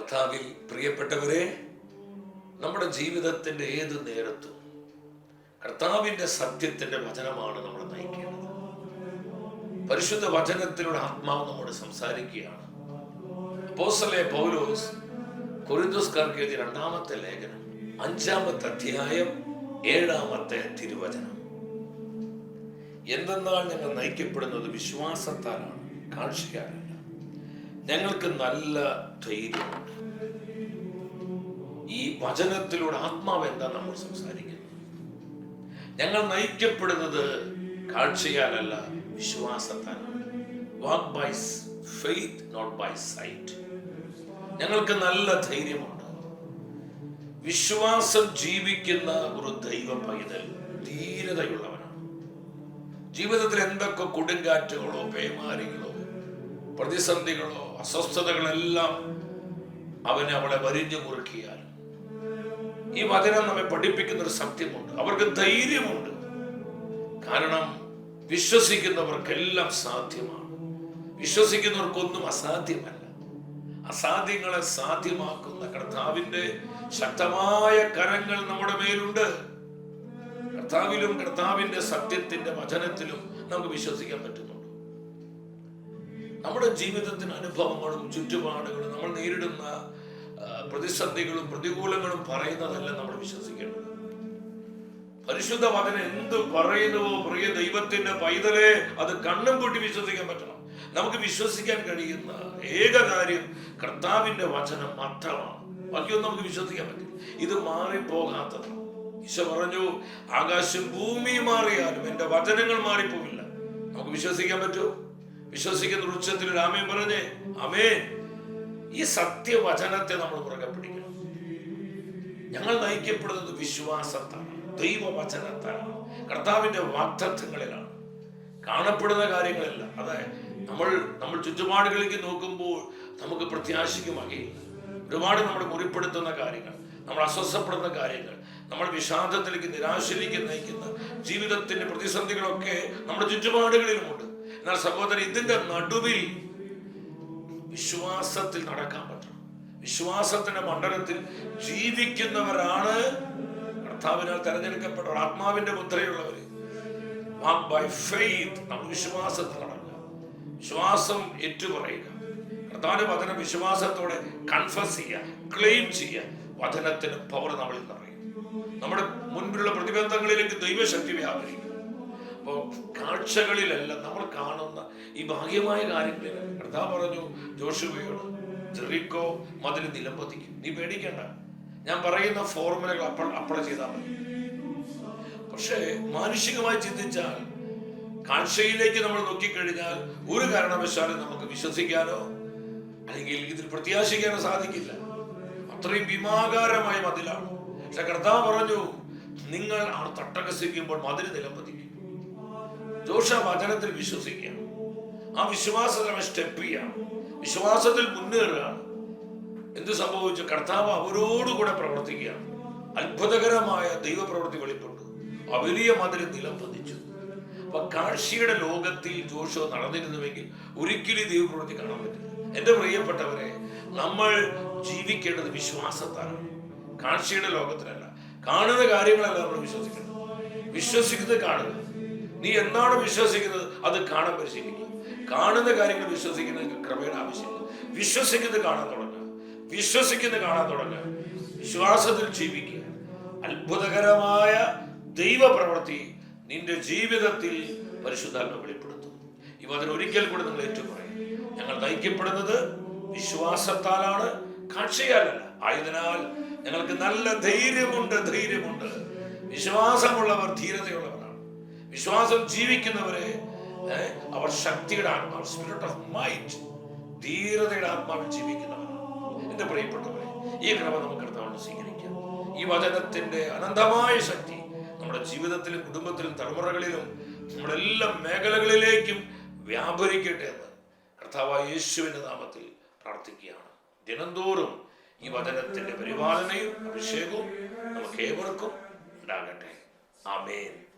കർത്താവിൽ പ്രിയപ്പെട്ടവരെ നമ്മുടെ ജീവിതത്തിന്റെ ഏത് നേരത്തും കർത്താവിന്റെ സത്യത്തിന്റെ വചനമാണ് നമ്മൾ നയിക്കേണ്ടത്. പരിശുദ്ധ വചനത്തിലൂടെ ആത്മാവ് നമ്മോട് സംസാരിക്കുകയാണ്. പൗലോസ് കൊരിന്തോസ്കാർക്ക് രണ്ടാമത്തെ ലേഖനം അഞ്ചാമത്തെ അധ്യായം ഏഴാമത്തെ തിരുവചനം. എന്തെന്നാൽ ഞങ്ങൾ നയിക്കപ്പെടുന്നത് വിശ്വാസത്താലാണ് കാഴ്ചയാലല്ല. ഞങ്ങൾക്ക് നല്ല ധൈര്യമുണ്ട്. ഈ വചനത്തിലൂടെ ആത്മാവ് എന്താ നമ്മൾ സംസാരിക്കുന്നത്? ഞങ്ങൾ നയിക്കപ്പെടുന്നത് കാഴ്ചയാലല്ല വിശ്വാസത്താലാണ്. Walk by faith not by sight ഞങ്ങൾക്ക് നല്ല ധൈര്യമുണ്ട്. വിശ്വാസം ജീവിക്കുന്ന ഒരു ദൈവ പൈതൽ ധീരതയുള്ളവനാണ്. ജീവിതത്തിൽ എന്തൊക്കെ കൊടുങ്കാറ്റുകളോ പേമാരികളോ പ്രതിസന്ധികളോ അസ്വസ്ഥതകളെല്ലാം അവനെ അവളെ വരിഞ്ഞു മുറുക്കിയാൽ. ഈ വചനം നമ്മെ പഠിപ്പിക്കുന്ന ഒരു സത്യമുണ്ട്. അവർക്ക് ധൈര്യമുണ്ട്. കാരണം വിശ്വസിക്കുന്നവർക്കെല്ലാം സാധ്യമാണ്. വിശ്വസിക്കുന്നവർക്കൊന്നും അസാധ്യമല്ല. അസാധ്യങ്ങളെ സാധ്യമാക്കുന്ന കർത്താവിന്റെ ശക്തമായ കരങ്ങൾ നമ്മുടെ മേലുണ്ട്. കർത്താവിലും കർത്താവിന്റെ സത്യത്തിന്റെ വചനത്തിലും നമുക്ക് വിശ്വസിക്കാൻ പറ്റുന്നുണ്ട്. നമ്മുടെ ജീവിതത്തിന് അനുഭവങ്ങളും ചുറ്റുപാടുകളും നമ്മൾ നേരിടുന്ന പ്രതിസന്ധികളും പ്രതികൂലങ്ങളും പറയുന്നതല്ല നമ്മൾ വിശ്വസിക്കേണ്ടത്. പരിശുദ്ധ വചനം എന്ത് പറയുന്നുവോ പ്രിയ ദൈവത്തിന്റെ പൈതലെ അത് കണ്ണും കൂട്ടി വിശ്വസിക്കാൻ പറ്റണം. നമുക്ക് വിശ്വസിക്കാൻ കഴിയുന്ന ഏക കാര്യം കർത്താവിന്റെ വചനം മാത്രമാണ്. ബാക്കിയൊന്നും നമുക്ക് വിശ്വസിക്കാൻ പറ്റില്ല. ഇത് മാറിപ്പോകാത്തതാണ് ഈശോ പറഞ്ഞു ആകാശം ഭൂമി മാറിയാലും എന്റെ വചനങ്ങൾ മാറിപ്പോവില്ല നമുക്ക് വിശ്വസിക്കാൻ പറ്റൂ വിശ്വസിക്കുന്ന ഉച്ചത്തിൽ രാമേ പറഞ്ഞേ അമേ ഈ സത്യവചനത്തെ നമ്മൾ പുറകെ പിടിക്കണം. ഞങ്ങൾ നയിക്കപ്പെടുന്നത് വിശ്വാസത്താണ് ദൈവവചനത്താണ് കർത്താവിന്റെ വാഗ്ദത്വങ്ങളിലാണ് കാണപ്പെടുന്ന കാര്യങ്ങളല്ല. അതെ നമ്മൾ നമ്മൾ ചുറ്റുപാടുകളിലേക്ക് നോക്കുമ്പോൾ നമുക്ക് പ്രത്യാശയ്ക്ക് വകയില്ല. ഒരുപാട് നമ്മൾ മുറിപ്പെടുത്തുന്ന കാര്യങ്ങൾ നമ്മൾ അസ്വസ്ഥപ്പെടുന്ന കാര്യങ്ങൾ നമ്മൾ വിഷാദത്തിലേക്ക് നിരാശയിലേക്ക് നയിക്കുന്ന ജീവിതത്തിന്റെ പ്രതിസന്ധികളൊക്കെ നമ്മുടെ ചുറ്റുപാടുകളിലുമുണ്ട്. എന്നാൽ സഹോദരൻ ഇതിന്റെ നടുവിൽ വിശ്വാസത്തിൽ നടക്കാൻ പറ്റണം. വിശ്വാസത്തിന്റെ മണ്ഡലത്തിൽ ജീവിക്കുന്നവരാണ് കർത്താവിനാൽ തെരഞ്ഞെടുക്കപ്പെട്ടവർ ആത്മാവിന്റെ മുദ്രയുള്ളവര് ബൈ ഫെയ്ത്ത് നമ്മൾ വിശ്വാസത്തിൽ നടക്കുക. വിശ്വാസം ഏറ്റുപറയുക. കർത്താവിന്റെ വചനം വിശ്വാസത്തോടെ കൺഫസ് ചെയ്യുക ക്ലെയിം ചെയ്യുക. വചനത്തിന് പവർ നമ്മളിൽ നിറയും നമ്മുടെ മുൻപിലുള്ള പ്രതിബന്ധങ്ങളിലേക്ക് ദൈവശക്തി വ്യാപരിക്കും കാഴ്ചകളിലല്ല നമ്മൾ കാണുന്ന ഈ ഭാഗ്യമായ കാര്യങ്ങളിൽ. കർത്താവ് പറഞ്ഞു ജോഷുവയോട് ജെറിക്കോ മതിൽ നിലംപതിക്കും. നീ പേടിക്കണ്ട. ഞാൻ പറയുന്ന ഫോർമുലകൾ അപ്പോൾ അപ്ലൈ ചെയ്താൽ മതി. പക്ഷേ മാനുഷികമായി ചിന്തിച്ചാൽ കാഴ്ചയിലേക്ക് നമ്മൾ നോക്കിക്കഴിഞ്ഞാൽ ഒരു കാരണവശാലും നമുക്ക് വിശ്വസിക്കാനോ അല്ലെങ്കിൽ ഇതിൽ പ്രത്യാശിക്കാനോ സാധിക്കില്ല. അത്രയും ഭീമാകാരമായ മതിലാണ്. പക്ഷെ കർത്താവ് പറഞ്ഞു നിങ്ങൾ ആ തട്ടകസിക്കുമ്പോൾ മതിൽ നിലംപതിക്കും. ദോഷ വചനത്തിൽ വിശ്വസിക്കുക. ആ വിശ്വാസത്തിൽ സ്റ്റെപ്പ് ചെയ്യാം വിശ്വാസത്തിൽ മുന്നേറുകയാണ് എന്ത് സംഭവിച്ചു? കർത്താവ് അവരോടുകൂടെ പ്രവർത്തിക്കുകയാണ് അത്ഭുതകരമായ ദൈവപ്രവൃത്തി വെളിപ്പെട്ടു. അവലിയ മതിരി നിലം പതിച്ചു. അപ്പൊ കാഴ്ചയുടെ ലോകത്തിൽ ജോഷോ നടന്നിരുന്നുവെങ്കിൽ ഒരിക്കലും ദൈവപ്രവൃത്തി കാണാൻ പറ്റില്ല. എന്റെ പ്രിയപ്പെട്ടവരെ നമ്മൾ ജീവിക്കേണ്ടത് വിശ്വാസത്താണ് കാഴ്ചയുടെ ലോകത്തിലല്ല. കാണുന്ന കാര്യങ്ങളല്ല നമ്മൾ വിശ്വസിക്കുന്നത്. വിശ്വസിക്കുന്നത് കാണുക. നീ എന്നാണ് വിശ്വസിക്കുന്നത്? അത് കാണാൻ പരിശീലിക്കും കാണുന്ന കാര്യങ്ങൾ വിശ്വസിക്കുന്നതിന് ക്രമേണ ആവശ്യമില്ല. വിശ്വസിക്കുന്നത് കാണാൻ തുടങ്ങുക. വിശ്വസിക്കുന്നത് കാണാൻ തുടങ്ങുക. വിശ്വാസത്തിൽ ജീവിക്കുക. അത്ഭുതകരമായ ദൈവപ്രവൃത്തി നിന്റെ ജീവിതത്തിൽ പരിശുദ്ധാത്മ വെളിപ്പെടുത്തും. ഇവ അതിനൊരിക്കൽ കൂടെ നിങ്ങൾ ഏറ്റുപറയും. ഞങ്ങൾ നയിക്കപ്പെടുന്നത് വിശ്വാസത്താലാണ് കാഴ്ചയാലല്ല. ആയതിനാൽ ഞങ്ങൾക്ക് നല്ല ധൈര്യമുണ്ട് ധൈര്യമുണ്ട്. വിശ്വാസമുള്ളവർ ധീരതയുള്ളവരാണ് വിശ്വാസം ജീവിക്കുന്നവരെ അവർ ശക്തിയുടെ ആത്മാവ് സ്പിരിറ്റ് ഓഫ് മൈൻഡ് ധീരതയുടെ ആത്മാവിൽ ജീവിക്കുന്നവരാണ്. എന്റെ പ്രിയപ്പെട്ടവരെ ഈ ക്രമം നമുക്ക് എടുത്തവണ്ണം സ്വീകരിക്കാം. ഈ വചനത്തിന്റെ അനന്തമായ ശക്തി നമ്മുടെ ജീവിതത്തിലും കുടുംബത്തിലും തലമുറകളിലും നമ്മുടെ എല്ലാ മേഖലകളിലേക്കും വ്യാപരിക്കട്ടെ എന്ന് കർത്താവായ യേശുവിന്റെ നാമത്തിൽ പ്രാർത്ഥിക്കുകയാണ്. ദിനംതോറും ഈ വചനത്തിന്റെ പരിപാലനയും അഭിഷേകവും നമുക്ക് ഏവർക്കും ഉണ്ടാകട്ടെ. ആമേൻ.